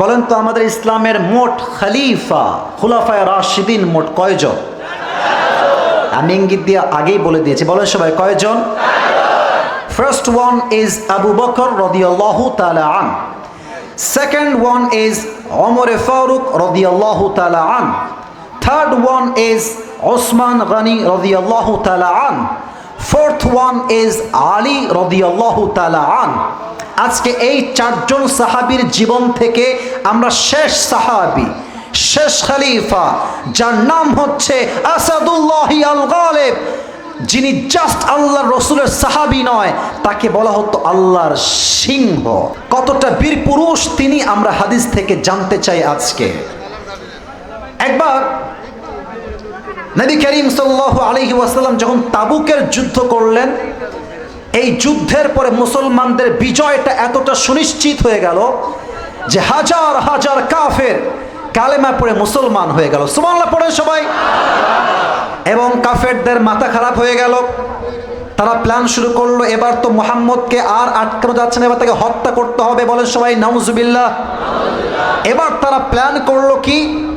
বলেন তো আমাদের ইসলামের মোট খলিফা, খুলাফায় রাশিদিন মোট কয়জন? আমি ইঙ্গিত দিয়ে আগেই বলে দিয়েছি। বলেন সবাই, কয়জন? First one is Abu Bakr রদিয়াল্লাহু তাআলা আন second one is Omar Farooq রদিয়াল্লাহু তাআলা আন third one is Osman Ghani রদিয়াল্লাহু তাআলা আন ফোর্থ ওয়ান ইজ আলী রদিয়াল্লাহু তাআলা আন আজকে এই চারজন সাহাবীর জীবন থেকে আমরা শেষ সাহাবী, শেষ খালিফা, যার নাম হচ্ছে আসাদুল্লাহ আল গালেব যিনি জাস্ট আল্লাহর রসুলের সাহাবি নয়, তাকে বলা হতো আল্লাহর সিংহ। কতটা বীর পুরুষ তিনি আমরা হাদিস থেকে জানতে চাই আজকে। একবার নবী করিম সাল্লাহ আলহি ওয়াসাল্লাম যখন তাবুকের যুদ্ধ করলেন এই যুদ্ধের পরে মুসলমানদের বিজয়টা এতটা সুনিশ্চিত হয়ে গেল যে হাজার হাজার কাফের কালেমা পড়ে মুসলমান হয়ে গেল। সুমাল্লা পড়ে সবাই। এবং কাফেরদের মাথা খারাপ হয়ে গেল। তারা প্ল্যান শুরু করল, এবার তো মোহাম্মদকে আর আটকানো যাচ্ছে না, এবার তাকে হত্যা করতে হবে বলে সবাই, নাউজুবিল্লাহ। এবার তারা প্ল্যান করল কি,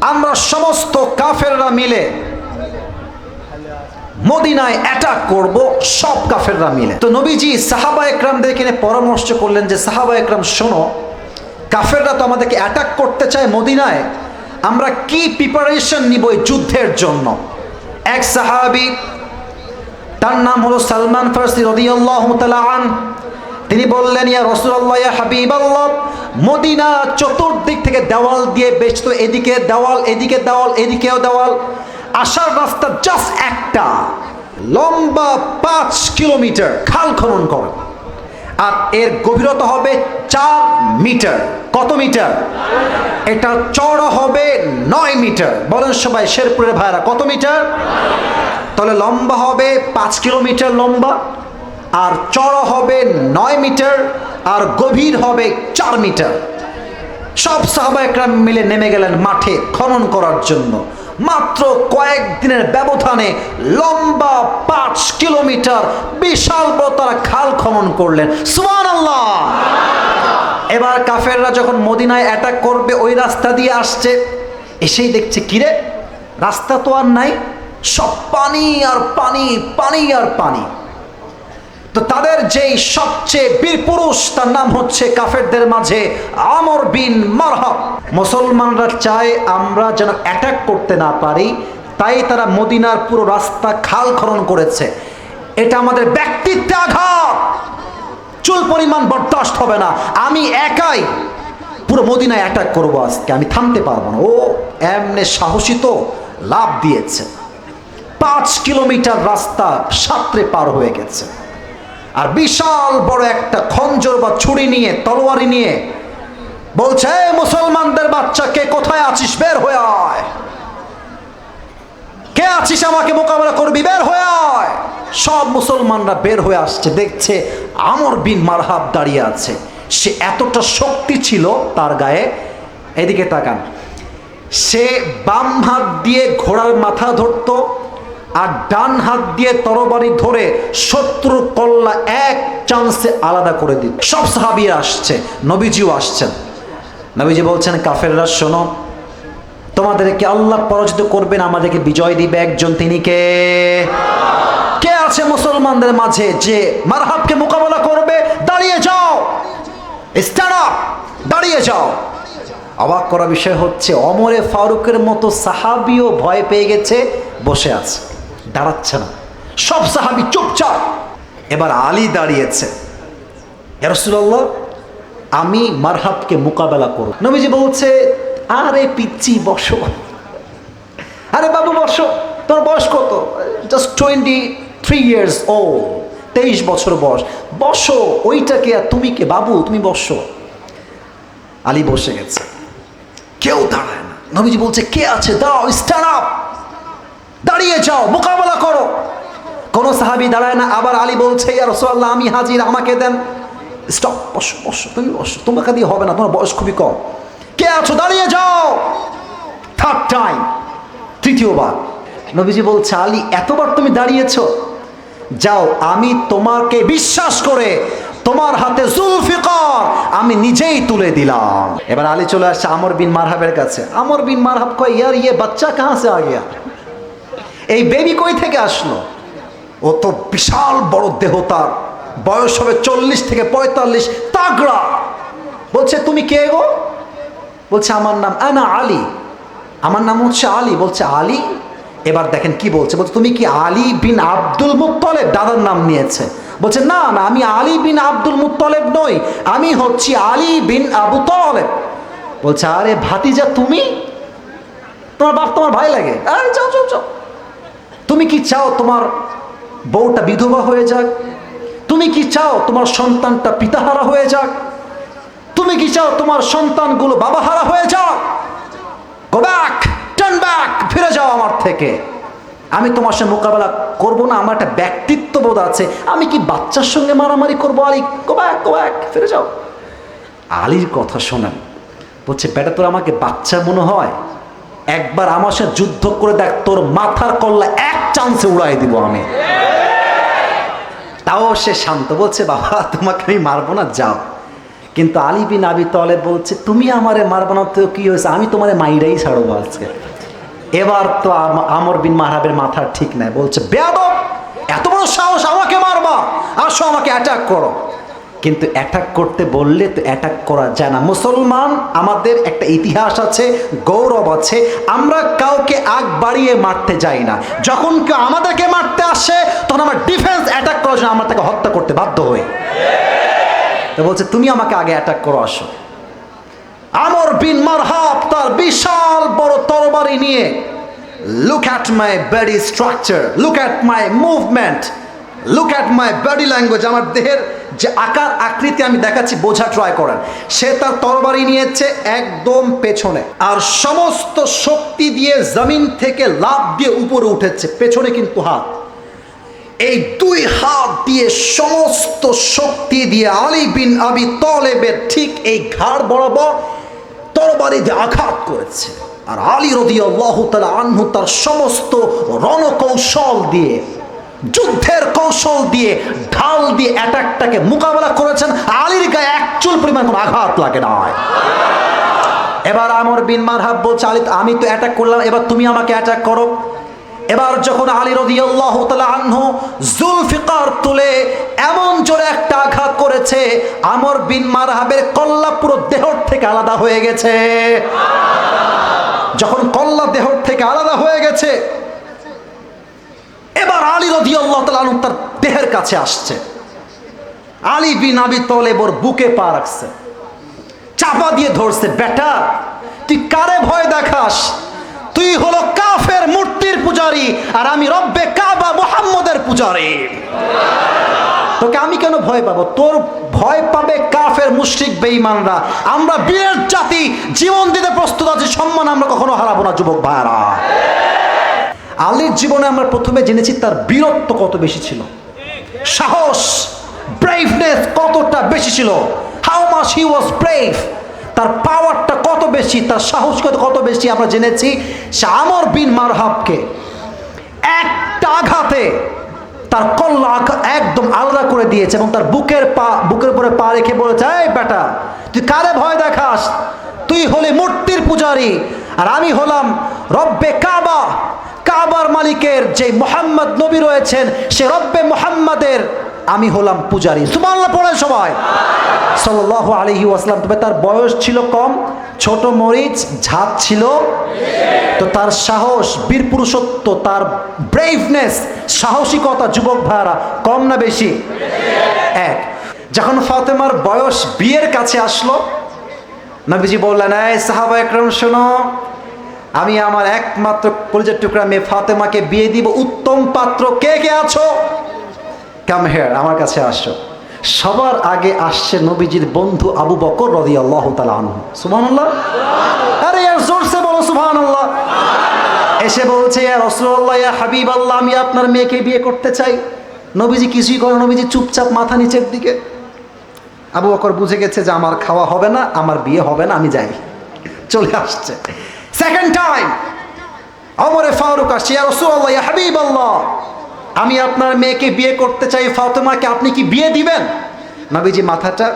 আমরা সমস্ত কাফেররা মিলে মদিনায় অ্যাটাক করব, সব কাফেররা মিলে। তো নবীজি সাহাবা একরামদের কিনে পরামর্শ করলেন যে, সাহাবা একরাম, শোনো, কাফেররা তো আমাদেরকে অ্যাটাক করতে চায় মদিনায়, আমরা কি প্রিপারেশন নিব এই যুদ্ধের জন্য? এক সাহাবি, তার নাম হলো সালমান ফার্সি রদিয়াল্লাহ আন, তিনি বললেন, ইয়া রসুল্লাহ ইয়া হাবিব আল্লাহ মদিনা চতুর্দিক থেকে দেওয়াল দিয়ে বেচত এদিকে দেওয়াল এদিকে দেওয়াল, এদিকেও দেওয়াল। আসার রাস্তা জাস্ট একটা। লম্বা পাঁচ কিলোমিটার খাল খনন করে আর এর গভীরতা হবে চার মিটার। কত মিটার? এটা চড়া হবে নয় মিটার। বলেন সবাই, শেরপুরের ভাইরা, কত মিটার? তাহলে লম্বা হবে পাঁচ কিলোমিটার লম্বা, আর চড়া হবে নয় মিটার, আর গভীর হবে চার মিটার। সব সাহাবা একরাম মিলে নেমে গেলেন মাঠে খনন করার জন্য। মাত্র কয়েকদিনের ব্যবধানে লম্বা পাঁচ কিলোমিটার বিশাল বড় তারা খাল খনন করলেন। সুমান আল্লাহ এবার কাফেররা যখন মদিনায় অ্যাটাক করবে, ওই রাস্তা দিয়ে আসছে, এসেই দেখছে কিরে রাস্তা তো আর নাই। সব পানি আর পানি পানি আর পানি। তো তাদের যেই সবচেয়ে বীর পুরুষ, তার নাম হচ্ছে কাফেরদের মাঝে আমর বিন মারহাব। মুসলমানরা চায় আমরা যেন অ্যাটাক করতে না পারি, তাই তারা মদিনার পুরো রাস্তা খাল খনন করেছে। এটা আমাদের ব্যক্তিত্বে আঘাত। চুল পরিমাণ বরদাস্ত হবে না। আমি একাই পুরো মদিনায় অ্যাটাক করব আজকে। আমি থামতে পারব না। ও এমনি সাহসী তো লাভ দিয়েছে। পাঁচ কিলোমিটার রাস্তা সাঁতরে পার হয়ে গেছে। আর বিশাল বড় একটা খঞ্জর বা ছুরি নিয়ে, তলোয়ারি নিয়ে বলছে মুসলমানদের বাচ্চা, কে কোথায় আছিস? বের হয়ে আয়। কে আছিস আমাকে মোকাবেলা করবি? বের হয়ে আয়। সব মুসলমানরা বের হয়ে আসছে, দেখছে আমর বিন মারহাব দাঁড়িয়ে আছে। সে এতটা শক্তি ছিল তার গায়ে। এদিকে তাকান। সে বাম হাত দিয়ে ঘোড়ার মাথা ধরতো আর ডান হাত দিয়ে তরবারি ধরে শত্রু কল্লা এক চান্সে আলাদা করে দিত সব সাহাবিরা আসছে, নবীজিও আসছেন। নবীজি বলছেন, কাফেররা, শোনো, তোমাদেরকে আল্লাহ পরাজিত করবেন, আমাদেরকে বিজয় দিবে একজন, তিনি কে? কে আছে মুসলমানদের মাঝে যে মারহাবকে মোকাবেলা করবে? দাঁড়িয়ে যাও। স্ট্যান্ড আপ দাঁড়িয়ে যাও। অবাক করা বিষয় হচ্ছে, অমরে ফারুকের মতো সাহাবিও ভয় পেয়ে গেছে, বসে আছে। দাঁড়াচ্ছে না। সব সাহাবি চুপচাপ। এবার আলী দাঁড়িয়েছে। রসুল্লাহ আমি মারহাবকে মোকাবেলা করব। নবীজি বলছে, আরে পিচ্ছি বসো। আরে বাবু, বসো। তোর বয়স কত? জাস্ট টোয়েন্টি থ্রি ইয়ার্স ও তেইশ বছর বয়স। বসো ওইটাকে আর তুমি কে? বাবু, তুমি বসো। আলী বসে গেছে। কেউ দাঁড়ায় না। নবীজি বলছে, কে আছে? দাও স্ট্যান্ড আপ দাঁড়িয়ে যাও, মোকাবেলা করো। কোন সাহাবি দাঁড়ায় না, আবার আলী বলছে, ইয়া রসোল্লাহ আমি হাজির, আমাকে দেন। স্টপ, বসো বসো, তুমি বসো, তোমাকে দিয়ে হবে না, তোমার বয়স খুবই কম। কে আছো? দাঁড়িয়ে যাও। থার্ড টাইম তৃতীয়বার। নবীজি বলছে, আলী, এতবার তুমি দাঁড়িয়েছো। যাও, আমি তোমাকে বিশ্বাস করে তোমার হাতে জুলফিকার আমি নিজেই তুলে দিলাম। এবার আলী চলে আসছে আমর বিন মারহাবের কাছে। আমর বিন মারহাব কয়, ইয়ার ইয়ে বাচ্চা কাহা সে আ এই বেবি কই থেকে আসলো? ও তো বিশাল বড় দেহ তার। বয়স হবে চল্লিশ থেকে পঁয়তাল্লিশ। তাগড়া। বলছে, তুমি কে গো? বলছে, আমার নাম আনা আলী। আমার নাম হচ্ছে আলী। বলছে, আলী? এবার দেখেন কি বলছে। বলছে, তুমি কি আলী বিন আব্দুল মুক্তলেব দাদার নাম নিয়েছে। বলছে, না না, আমি আলী বিন আব্দুল মুক্তলেব নই। আমি হচ্ছি আলী বিন আবু তলেব। বলছে, আরে ভাতিজা, তুমি? তোমার বাপ, তোমার ভাই লাগে? আরে যাও যাও যাও। তুমি কি চাও তোমার বউটা বিধবা হয়ে যাক? তুমি কি চাও তোমার সন্তানটা পিতাহারা হয়ে যাক? তুমি কি চাও তোমার সন্তানগুলো বাবাহারা হয়ে যাক? গো ব্যাক টার্ন ব্যাক ফিরে যাও আমার থেকে। আমি তোমার সঙ্গে মোকাবেলা করব না, আমার একটা ব্যক্তিত্ব বোধ আছে। আমি কি বাচ্চার সঙ্গে মারামারি করব Ali go back go back ফিরে যাও। আলীর কথা শোনেন। বলছে, বেটা, তোর আমাকে বাচ্চা মনে হয়? একবার আমার সাথে যুদ্ধ করে দেখ, তোর মাথার কল্লা এক চান্সে উড়াই দিব আমি। তাও সে শান্ত বলছে, বাবা, তোমাকে আমি মারবো না, যাও। কিন্তু আলী বিন আবি তলে বলছে, তুমি আমারে মারবো না, তো কি হয়েছে? আমি তোমারে মাইরাই ছাড়বো আজকে। এবার তো আম- আমর বিন মাহাবের মাথা ঠিক নাই, বলছে, বেয়াদব, এত বড় সাহস আমাকে মারবা। আসো আমাকে অ্যাটাক করো। কিন্তু অ্যাটাক করতে বললে তো অ্যাটাক করা যায় না। মুসলমান, আমাদের একটা ইতিহাস আছে, গৌরব আছে, আমরা কাউকে আগ বাড়িয়ে মারতে যাই না। যখন কেউ আমাদেরকে মারতে আসে, তখন আমার ডিফেন্স অ্যাটাক করার জন্য আমরা তাকে হত্যা করতে বাধ্য হই। তো বলছে, তুমি আমাকে আগে অ্যাটাক করো, আসো। আমর বিন মারহাব তার বিশাল বড় তরবারি নিয়ে look at my body structure look at my movement look at my body language আমার দেহের যে আকার আকৃতি আমি দেখাচ্ছি, বোঝা ট্রাই করেন সে তার তরবারি নিয়েছে একদম পেছনে। আর সমস্ত শক্তি দিয়ে জমিন থেকে লাভ দিয়ে উপরে উঠেছে, পেছনে কিন্তু হাত। এই দুই হাত দিয়ে সমস্ত শক্তি দিয়ে আলী বিন আবি তলেবের ঠিক এই ঘাড় বরাবর তরবারি দিয়ে আঘাত করেছে। আর আলী রদি আল্লাহ আনহু তার সমস্ত রণকৌশল দিয়ে যুদ্ধের কৌশল দিয়ে, ঢাল দিয়ে অ্যাটাকটাকে মোকাবেলা করেছেন। আলীর গায়ে এক চুল পরিমাণ কোনো আঘাত লাগে না এবার আমর বিন মারহাব বলছে, আলী, আমি তো অ্যাটাক করলাম, এবার তুমি আমাকে অ্যাটাক করো। এবার যখন আলী রদিয়াল্লাহ আনহু জুলফিকার তুলে এমন জোরে একটা আঘাত করেছে, আমর বিন মারহাবের কল্লা পুরো দেহর থেকে আলাদা হয়ে গেছে। যখন কল্লা দেহর থেকে আলাদা হয়ে গেছে, এবার আলী রদিয়াল্লাহ আনহু তার দেহের কাছে আসছে। আলী বিন আবি তলেব ওর বুকে পা রাখছে। চাপা দিয়ে ধরছে, বেটা, তুই কারে ভয় দেখাস? তুই হলো কাফের মূর্তির পূজারি, আর আমি রব্বে কাবা মোহাম্মদের পূজারি। তোকে আমি কেন ভয় পাবো? তোর ভয় পাবে কাফের মুশরিক বেঈমানরা। আমরা বীরের জাতি, জীবন দিতে প্রস্তুত আছি, সম্মান আমরা কখনো হারাবো না, যুবক ভাইরা আলীর জীবনে আমরা প্রথমে জেনেছি তার বীরত্ব কত বেশি ছিল। সাহস ব্রেভনেস কতটা বেশি ছিল। How much he was brave তার পাওয়ারটা কত বেশি, তার সাহস কত বেশি আমরা জেনেছি সে আমর বিন মারহাবকে। একটা আঘাতে তার কল্লা একদম আলাদা করে দিয়েছে এবং তার বুকের পা, বুকের উপরে পা রেখে বলেছে, এই বেটা, তুই কারে ভয় দেখাস? তুই হলি মূর্তির পূজারি, আর আমি হলাম রব্বে কাবা। কাবার মালিকের যে মোহাম্মদ নবী রয়েছেন, সে রব্বে মোহাম্মদের আমি হলাম পূজারি। সুবহানাল্লাহ পড়ে সবাই। সাল্লাহ আলহি ওয়াসলাম তবে তার বয়স ছিল কম, ছোট মরিচ, ঝাঁপ ছিল। তো তার সাহস, বীর পুরুষত্ব, তার ব্রেভনেস সাহসিকতা, যুবক ভাইয়ারা কম না বেশি? এক। যখন ফাতেমার বয়স বিয়ের কাছে আসলো, নবীজি বললেন, এই সাহাবা একরম শোনো আমি আমার একমাত্র কলিজার টুকরা মেয়ে ফাতেমাকে বিয়ে দিব। উত্তম পাত্র, কে কে আছো? কাম হেয়ার আমার কাছে আসো। সবার আগে আসছে নবীজির বন্ধু আবু বকর রদি আল্লাহ সুবহান আল্লাহ আরে জোরসে বলো সুবহান আল্লাহ এসে বলছে, ইয়া ইয়া হাবিব আল্লাহ আমি আপনার মেয়েকে বিয়ে করতে চাই। নবীজি কিছুই করে নবীজি চুপচাপ মাথা নিচের দিকে। আবু বকর বুঝে গেছে যে আমার খাওয়া হবে না, আমার বিয়ে হবে না, আমি যাই। চলে আসছে। সেকেন্ড টাইম অমরে ফারুক আসছে, ইয়া রসুল্লাহ ইয়া হাবিব আল্লাহ আমি আপনার মেয়েকে বিয়ে করতে চাই, ফাতেমাকে আপনি কি বিয়ে দিবেন? নবীজি মাথাটা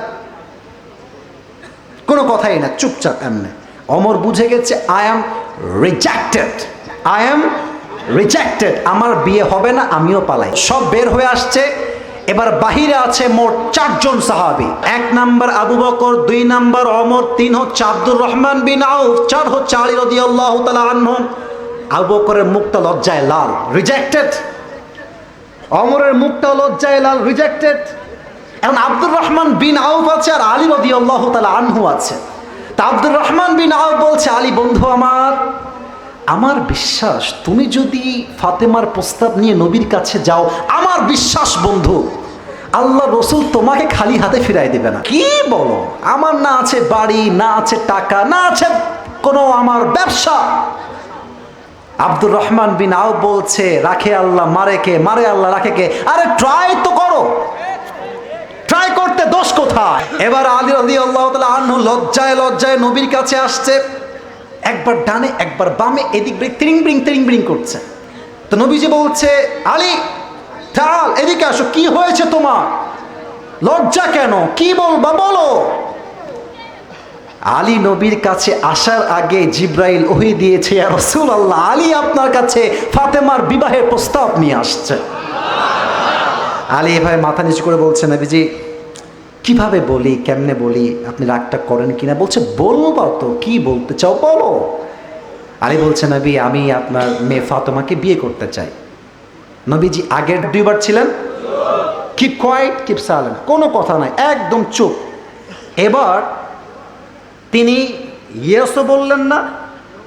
কোনো কথাই না, চুপচাপ এমনি। অমর বুঝে গেছে I am rejected I am rejected আমার বিয়ে হবে না, আমিও পালাই। সব বের হয়ে আসছে এবার বাহিরে আছে মোট চারজন সাহাবি। এক নাম্বার আবু বকর, দুই নাম্বার অমর তিন হচ্ছে আব্দুর রহমান বিন আউফ, চার হচ্ছে আলী রদি আল্লাহ আনহম আবু বকরের মুখটা লজ্জায় লাল রিজেক্টেড অমরের মুখটা লজ্জায় লাল রিজেক্টেড এখন আব্দুর রহমান বিন আউফ আছে আর আলী রদি আল্লাহ তালা আনহু আছে। তা আব্দুর রহমান বিন আউফ বলছে, আলী বন্ধু আমার আমার বিশ্বাস, তুমি যদি ফাতেমার প্রস্তাব নিয়ে নবীর কাছে যাও, আমার বিশ্বাস বন্ধু, আল্লাহ রসুল তোমাকে খালি হাতে ফিরাই দেবে না। কি বলো? আমার না আছে বাড়ি, না আছে টাকা, না আছে কোনো আমার ব্যবসা। আব্দুর রহমান বিন আউ বলছে, রাখে আল্লাহ, মারে কে? মারে আল্লাহ, রাখে কে? আরে ট্রাই তো করো। ট্রাই করতে দোষ কোথায়? এবার আলী আল্লাহ আনহু লজ্জায় লজ্জায় নবীর কাছে আসছে। একবার ডানে, একবার বামে, এদিক ব্রিং তিরিং ব্রিং তিরিং, ব্রিং করছে। তো নবীজি বলছে, আলী চাল এদিকে আসো, কি হয়েছে তোমার? লজ্জা কেন? কি বলবা, বলো? আলী নবীর কাছে আসার আগে জিব্রাইল ওহি দিয়েছে রসুল আল্লাহ আলী আপনার কাছে ফাতেমার বিবাহের প্রস্তাব নিয়ে আসছে। আলী এভাবে মাথা নিচু করে বলছে, নবীজি কীভাবে বলি, কেমনে বলি, আপনি রাগটা করেন কিনা? বলছে, বলবা তো? কি বলতে চাও? বলো। আরে বলছে, নবী, আমি আপনার মেয়ে ফাতেমাকে বিয়ে করতে চাই। নবীজি আগের দুইবার ছিলেন? কি কোয়াইট কিপ সাইলেন্ট কোনো কথা নাই, একদম চুপ। এবার তিনি ইয়েসও বললেন না,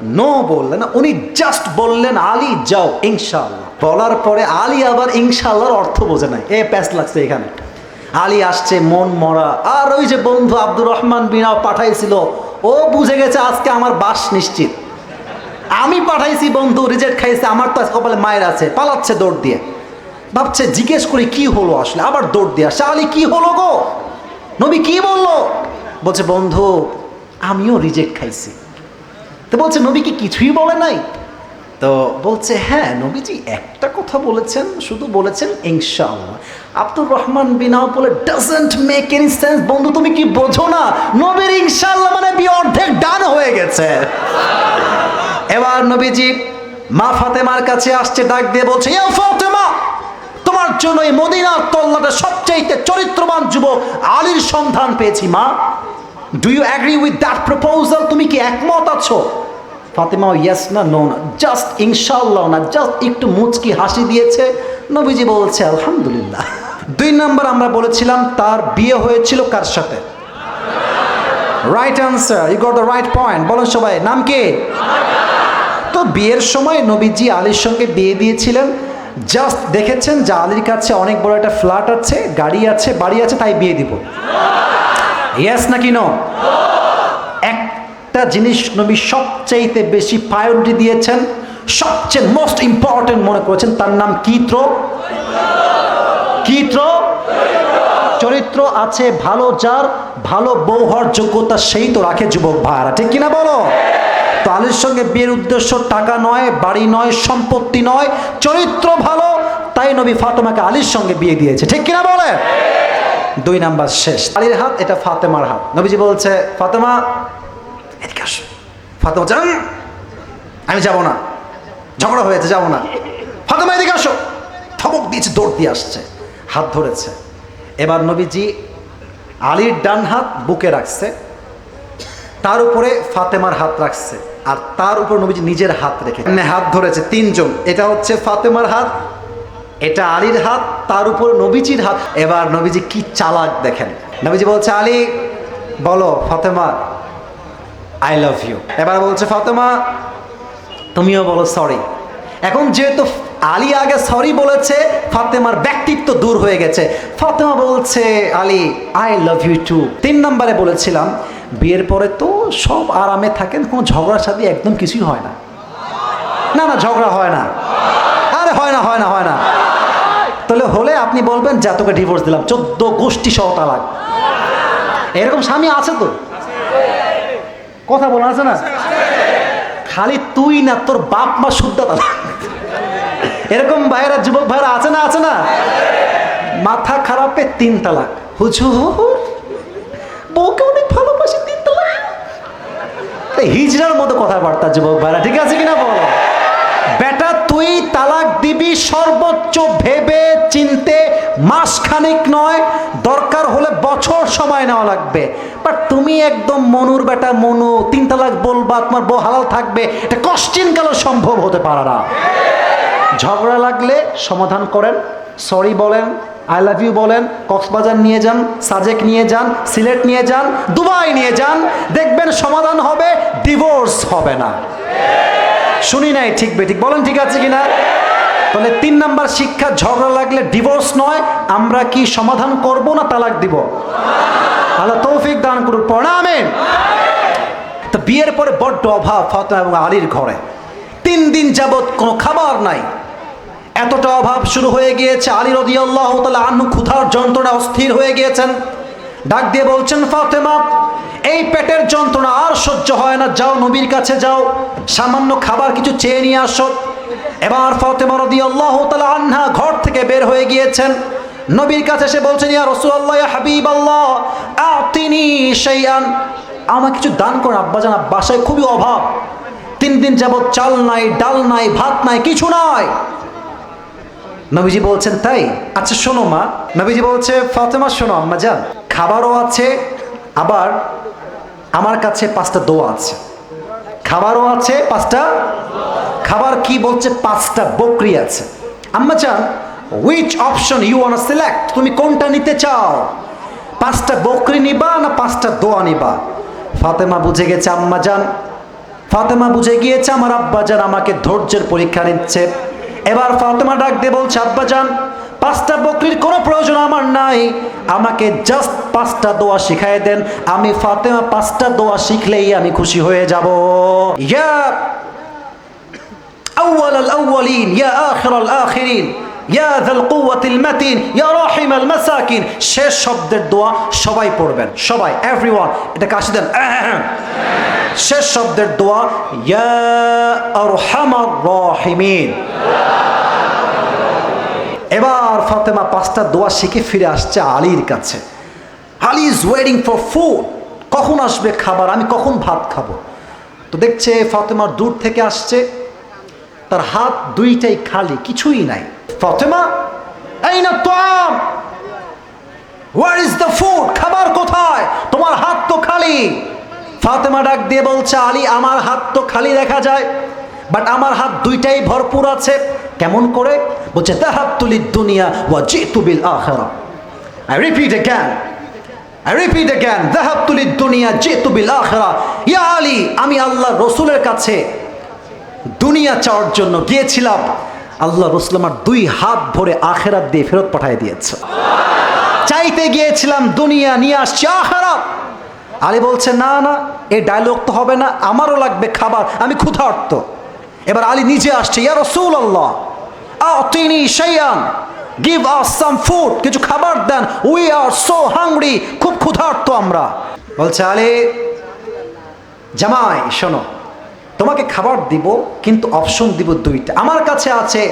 নো বললেন না, উনি জাস্ট বললেন, আলী, যাও ইনশাল্লাহ বলার পরে আলী আবার ইনশাল্লাহর অর্থ বোঝে নাই। এ প্যাস লাগছে এখানে। আলী আসছে, মন মরা। আর ওই যে বন্ধু আব্দুর রহমান বিনা পাঠাইছিল, ও বুঝে গেছে আজকে আমার বাস নিশ্চিত। আমি পাঠাইছি বন্ধু, রিজেক্ট খাইছে, আমার তো কপালে মায়ের আছে, পালাচ্ছে দৌড় দিয়ে। ভাবছে, জিজ্ঞেস করি, কি হলো আসলে? আবার দৌড় দিয়ে আসছে, আলী, কি হলো গো? নবী কি বলল? বলছে, বন্ধু, আমিও রিজেক্ট খাইছি। তো বলছে নবী কি কিছুই বলে নাই? তো বলছে হ্যাঁ নবীজি একটা কথা বলেছেন, শুধু বলেছেন, ইনশাআল্লাহ। আব্দুর রহমান বিনাও বলে ডাজেন্ট মেক এনি সেন্স বন্ধু, তুমি কি বোঝো না? নবীর ইনশাআল্লাহ মানে বি অর্ধেক ডান হয়ে গেছে। এবার নবীজি মা ফাতেমার কাছে আসছে, ডাক দিয়ে বলছে, ইয়া ফাতেমা, তোমার জন্য এই মদিনার তল্লাটা সবচাইতে চরিত্রবান যুবক আলীর সন্ধান পেয়েছি, মা। Do you agree with that proposal তুমি কি একমত আছো? ফাতেমা ইয়েস না নো না জাস্ট ইনশাল্লাহ না জাস্ট একটু মুচকি হাসি দিয়েছে। নবীজি বলছে, আলহামদুলিল্লাহ। দুই নম্বর আমরা বলেছিলাম, তার বিয়ে হয়েছিল কার সাথে? Right answer you got the right point বলেন সবাই, নাম কে? তো বিয়ের সময় নবীজি আলীর সঙ্গে বিয়ে দিয়েছিলেন। জাস্ট দেখেছেন যে আলীর কাছে অনেক বড় একটা ফ্ল্যাট আছে, গাড়ি আছে, বাড়ি আছে, তাই বিয়ে দিব। ইয়েস নাকি নো একটা জিনিস নবী সবচাইতে বেশি প্রায়োরিটি দিয়েছেন, সবচেয়ে মোস্ট ইম্পর্টেন্ট মনে করেছেন, তার নাম কিত্র কিত্র চরিত্র আছে ভালো যার, ভালো বউ হওয়ার যোগ্যতা সেই তো রাখে যুবক ভাইয়ারা। ঠিক কিনা বলো? তো আলীর সঙ্গে বিয়ের উদ্দেশ্য টাকা নয়, বাড়ি নয়, সম্পত্তি নয়, চরিত্র ভালো, তাই নবী ফাতেমাকে আলীর সঙ্গে বিয়ে দিয়েছে। ঠিক কিনা বলে দুই নাম্বার শেষ। আলীর হাত, এটা ফাতেমার হাত। নবীজি বলছে, ফাতেমা, এদিকে আসো। ফাতেমা যান আমি যাব না। ঝগড়া হয়েছে, যাব না। ফাতেমা, এদিকে আসো। থমক দিয়েছে, দৌড় দিয়ে আসছে। হাত ধরেছে। এবার নবীজি আলীর ডান হাত বুকে রাখছে, তার উপরে ফাতেমার হাত রাখছে, আর তার উপর নবীজি নিজের হাত রেখে হাত ধরেছে তিনজন। এটা হচ্ছে ফাতেমার হাত, এটা আলীর হাত, তার উপর নবীজির হাত। এবার নবীজি কি চালাক দেখেন। নবীজি বলছে, আলী, বলো, ফাতেমা আই লাভ ইউ এবার বলছে, ফাতেমা, তুমিও বলো সরি এখন যেহেতু আলী আগে সরি বলেছে, ফাতেমার ব্যক্তিত্ব দূর হয়ে গেছে। ফাতেমা বলছে, Ali I love you too তিন নম্বরে বলেছিলাম, বিয়ের পরে তো সব আরামে থাকেন, কোনো ঝগড়ার সাথে একদম কিছুই হয় না। না না, ঝগড়া হয় না। আরে, হয় না হয় না হয় না। তাহলে হলে আপনি বলবেন, যা তোকে ডিভোর্স দিলাম, চোদ্দ গোষ্ঠী সহ তালাক। এরকম স্বামী আছে তো? কথা বলা আছে না? খালি তুই না, তোর বাপ মা শুদ্ধ তালাক। এরকম ভাইয়েরা, যুবক ভাইয়েরা আছে না আছে না? মাথা খারাপে তিন তালাক। হুজুর, বউকে অনেক ভালোবাসি তিন তালাক। হিজড়ার মতো কথাবার্তা, যুবক ভাইরা ঠিক আছে কিনা বলো? বেটা, তুই তালাক দিবি সর্বোচ্চ ভেবে চিনতে, মাসখানেক নয়, দরকার হলে বছর সময় নেওয়া লাগবে। বাট তুমি একদম মনুর বেটা, মনু, তিন তালাক বলবা, তোমার বউ হালাল থাকবে, এটা কষ্টিন কালো সম্ভব হতে পারে না। ঝগড়া লাগলে সমাধান করেন সরি বলেন আই লাভ ইউ বলেন, কক্সবাজার নিয়ে যান, সাজেক নিয়ে যান, সিলেট নিয়ে যান, দুবাই নিয়ে যান, দেখবেন সমাধান হবে ডিভোর্স হবে না। শুনি নাই, ঠিক বেঠিক বলেন ঠিক আছে কিনা? তাহলে তিন নাম্বার শিক্ষা, ঝগড়া লাগলে ডিভোর্স নয়, আমরা কি সমাধান করব না তালাক দিব? আল্লাহ তৌফিক দান করুক প্রণামেন তো বিয়ের পরে বড্ড অভাব, ফাতেমা এবং আলীর ঘরে। তিন দিন যাবৎ কোনো খাবার নাই। এতটা অভাব শুরু হয়ে গিয়েছে। আলী রদি আল্লাহ তালা আন্নু ক্ষুধার যন্ত্রণা অস্থির হয়ে গিয়েছেন। ডাক দিয়ে বলছেন, ফাতেমা, এই পেটের যন্ত্রণা আর সহ্য হয় না। যাও নবীর কাছে যাও, সামান্য খাবার কিছু চেয়ে নিয়ে আসো। এবার ফাতেমা রদি আল্লাহ তালা আন্না ঘর থেকে বের হয়ে গিয়েছেন। নবীর কাছে সে বলছেন, ইয়া রসুল্লাহ হাবিব আল্লাহ তিনি সেই আন আমাকে কিছু দান করুন আব্বাজান বাসায় খুবই অভাব। তিন দিন যাবৎ চাল নাই, ডাল নাই, ভাত নাই, কিছু নাই। নবীজি বলছেন, তাই? আচ্ছা শোনো মা। নবীজি বলছে, ফাতেমা, শোনো, আম্মা যান। খাবারও আছে, আবার আমার কাছে পাঁচটা দোয়া আছে। খাবারও আছে, পাঁচটা খাবার কি বলছে, পাঁচটা বকরি আছে। আম্মা চান which option you want select তুমি কোনটা নিতে চাও? পাঁচটা বকরি নিবা না পাঁচটা দোয়া নিবা? ফাতেমা বুঝে গেছে, আম্মা যান। ফাতেমা বুঝে গিয়েছে, আমার আব্বা যান আমাকে ধৈর্যের পরীক্ষা নিচ্ছে। এবার ফাতেমা ডাক দিয়ে বলছে, আব্বা যান পাঁচটা বকরির কোনো প্রয়োজন আমার নাই। আমাকে জাস্ট পাঁচটা দোয়া শিখাই দেন। আমি ফাতেমা পাঁচটা দোয়া শিখলেই আমি খুশি হয়ে যাব। ইয়া আউয়াল আল আউয়ালিন, ইয়া আখির আল আখিরিন। শেষ শব্দের দোয়া সবাই পড়বেন, সবাই এভরি ওয়ান এটাকে আসি দেন। শেষ শব্দের দোয়া রহিমিন। এবার ফাতেমা পাঁচটা দোয়া শিখে ফিরে আসছে আলীর কাছে। Ali is waiting for food কখন আসবে খাবার? আমি কখন ভাত খাব? তো দেখছে ফাতেমার দূর থেকে আসছে। তার হাত দুইটাই খালি, কিছুই নাই। ফাতেমা আইনা না হোয়ার ইজ দ্য ফুড খাবার কোথায়? তোমার হাত তো খালি। ফাতেমা ডাক দিয়ে বলছে, আলী, আমার হাত তো খালি দেখা যায় বাট আমার হাত দুইটাই ভরপুর আছে। কেমন করে? বলছে তাহাব তুলি দুনিয়া ওয়া জি তুবিল আখরা I repeat can I repeat can তাহাব তুলি দুনিয়া জি তুবিল আখরা ইয়া আলী, আমি আল্লাহ রসুলের কাছে দুনিয়া চাওয়ার জন্য গিয়েছিলাম। আল্লাহ রসুল আমার দুই হাত ভরে আখেরাত দিয়ে ফেরত পাঠিয়ে দিয়েছে। চাইতে গিয়েছিলাম, দুনিয়া নিয়ে আসছি, আখেরাত। আলী বলছে, না না এই ডায়লগ তো হবে না, আমারও লাগবে খাবার, আমি ক্ষুধার্ত। এবার আলী নিজে আসছে, ইয়া রসুল আল্লাহ আতিনি শাইয়ান গিভ আস সাম ফুড কিছু খাবার দেন। উই আর সো হাংরি খুব ক্ষুধার্ত আমরা। বলছে, আলী, জামাই, শোনো তোমাকে খাবার দিব, কিন্তু অপশন দিব দুইটা। আমার কাছে আছে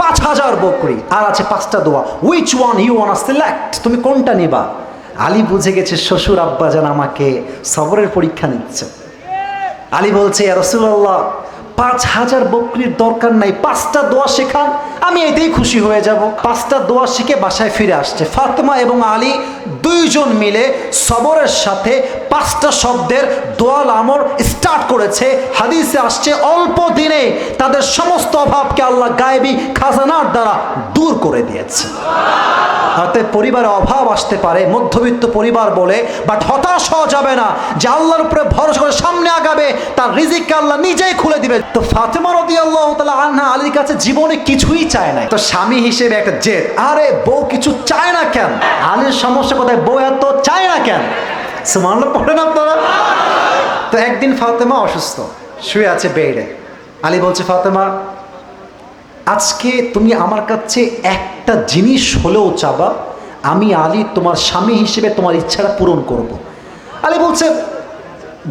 পাঁচ হাজার বকরি, আর আছে পাঁচটা দোয়া। Which one you want select তুমি কোনটা নিবা? আলী বুঝে গেছে শ্বশুর আব্বা যেন আমাকে সবরের পরীক্ষা নিচ্ছে। আলী বলছে রসুল্লাহ পাঁচ হাজার বকরির দরকার নাই, পাঁচটা দোয়া শেখান, আমি এতেই খুশি হয়ে যাব। পাঁচটা দোয়া শিখে বাসায় ফিরে আসছে। ফাতেমা এবং আলী দুইজন মিলে সবরের সাথে পাঁচটা শব্দের দোয়াল আমর স্টার্ট করেছে। হাদিসে আসছে, অল্প দিনে তাদের সমস্ত অভাবকে আল্লাহ গায়েবী খাজানার দ্বারা দূর করে দিয়েছে। অতএব পরিবারে অভাব আসতে পারে, মধ্যবিত্ত পরিবার বলে বাট হতাশ হওয়া যাবে না যে আল্লাহর উপরে ভরসা করে সামনে আগাবে, তার রিজিককে আল্লাহ নিজেই খুলে দিবে। তো ফাতেমা রদি আল্লাহ তালা আন্না আলীর কাছে জীবনে কিছুই চায় না তো স্বামী হিসেবে একটা জেদ, আরে বউ কিছু চায় না কেন? আলীর সমস্যা বউ এত চায় না কেন? সুমানলা পড়েন আপনারা? তো একদিন ফাতেমা অসুস্থ, শুয়ে আছে বেডে। আলী বলছে, ফাতেমা, আজকে তুমি আমার কাছে একটা জিনিস হলেও চাবা, আমি আলী তোমার স্বামী হিসেবে তোমার ইচ্ছাটা পূরণ করব। আলী বলছে,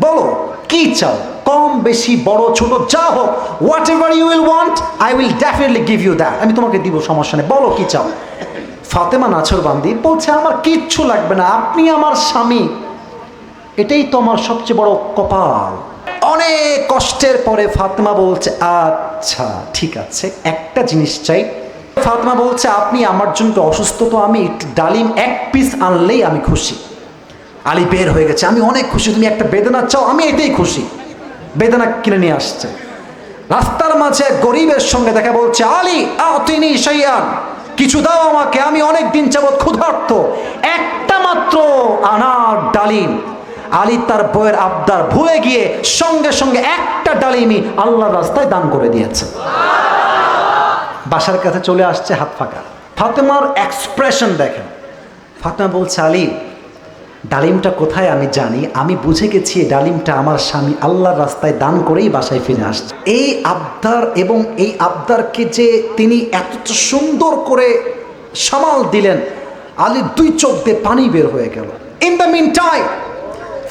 বলো, কি চাও? কম, বেশি, বড়, ছোট, যা হোক whatever you will want I will definitely give you that আমি তোমাকে দিব, সমস্যা নেই। বলো, কি চাও? ফাতেমা নাছর বান্দি বলছে, আমার কিচ্ছু লাগবে না, আপনি আমার স্বামী। এটাই তো আমার সবচেয়ে বড় কপাল। অনেক কষ্টের পরে ফাতেমা বলছে আচ্ছা ঠিক আছে, একটা জিনিস চাই। ফাতেমা বলছে, আপনি আমার জন্য অসুস্থ, তো আমি একটু ডালিম এক পিস আনলেই আমি খুশি। আলী বের হয়ে গেছে, আমি অনেক খুশি, তুমি একটা বেদনা চাও, আমি এটাই খুশি। বেদনা কিনে নিয়ে আসছে। রাস্তার মাঝে গরিবের সঙ্গে দেখা বলছে, আলী তিনি সাইয়ান কিছু দাও আমাকে, আমি অনেক দিন যাবৎ ক্ষুধার্ত। একটা মাত্র আনার ডালিম। আলী তার বইয়ের আবদার ভুলে গিয়ে সঙ্গে সঙ্গে একটা ডালিমি আল্লাহর রাস্তায় দান করে দিয়েছে। বাসার কাছে চলে আসছে হাত ফাঁকা। ফাতেমার এক্সপ্রেশন দেখেন। ফাতেমা বলছে, আলী ডালিমটা কোথায় আমি জানি। আমি বুঝে গেছি এই ডালিমটা আমার স্বামী আল্লাহর রাস্তায় দান করেই বাসায় ফিরে আসছে। এই আবদার এবং এই আবদারকে যে তিনি এত সুন্দর করে সামাল দিলেন আলীর দুই চোখ দিয়ে পানি বের হয়ে গেল। In the meantime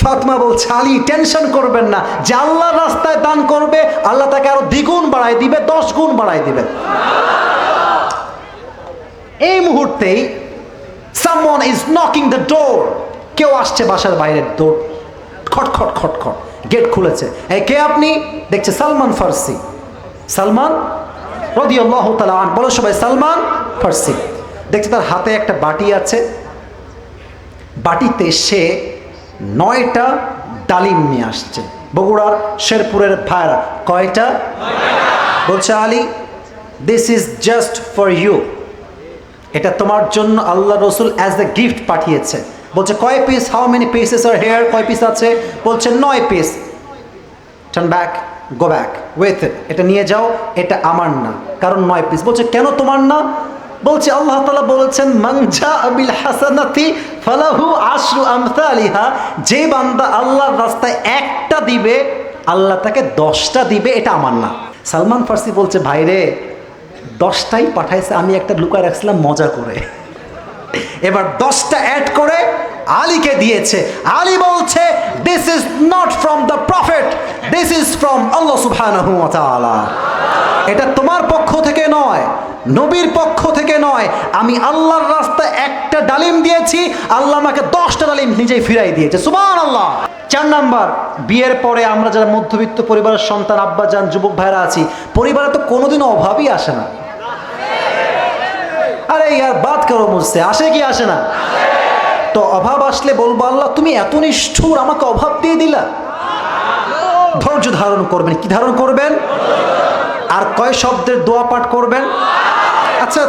Fatma বলছে, আলী টেনশন করবেন না। যে আল্লাহর রাস্তায় দান করবে, আল্লাহ তাকে আরও দ্বিগুণ বাড়ায় দিবে, দশ গুণ বাড়ায় দিবে। এই মুহূর্তেই someone is knocking the door কেউ আসছে বাসার বাইরের দৌড়, খট খট খট খট গেট খুলেছে। এই কে আপনি? দেখছে সালমান ফার্সি। সালমান রদি আল্লাহ তালা বলো সবাই, সালমান ফার্সি। দেখছে তার হাতে একটা বাটি আছে। বাটিতে সে নয়টা ডালিম নিয়ে আসছে। বগুড়ার শেরপুরের ভাইরা, কয়টা? বলছে, Ali this is just for you এটা তোমার জন্য আল্লাহ রসুল অ্যাজ এ গিফট পাঠিয়েছে। বলছে, কয় piece how many pieces are here কয় পিস আছে? বলছে, নয় piece turn back go back with এটা নিয়ে যাও, এটা আমার না, কারণ নয় পিস বলছে, কেন তোমার না? বলছে, আল্লাহ তালা বলেছেন মানজা আবিল হাসানাতি ফালাহু আশরু আমসালিহা। যে বান্দা আল্লাহর রাস্তায় একটা দিবে, আল্লাহ তাকে দশটা দিবে, এটা আমার না। সালমান ফার্সি বলছে ভাইরে দশটাই পাঠাইছে, আমি একটা লুকায় রাখছিলাম, মজা করে। এবার দশটা অ্যাড করে আলীকে দিয়েছে। আলী বলছে this is not from the prophet this is from Allah সুবহানাহু ওয়া তাআলা। এটা তোমার পক্ষ থেকে নয়, নবীর পক্ষ থেকে নয়। আমি আল্লাহর রাস্তা একটা ডালিম দিয়েছি, আল্লাহ আমাকে দশটা ডালিম নিজেই ফিরাই দিয়েছে। সুবহান আল্লাহ চার নাম্বার, বিয়ের পরে আমরা যারা মধ্যবিত্ত পরিবারের সন্তান, আব্বা যান, যুবক ভাইরা আছি, পরিবারে তো কোনোদিনও অভাবই আসে না। আরে ইয়ার বাদ করো মুঝসে আসে কি আসে না? তো অভাব আসলে বলব আল্লাহ, তুমি এত নিষ্ঠুর, আমাকে অভাব দিয়ে দিলা। ধৈর্য ধারণ করবেন, কি ধারণ করবেন? আর কয় শব্দের দোয়া পাঠ করবেন? আচ্ছা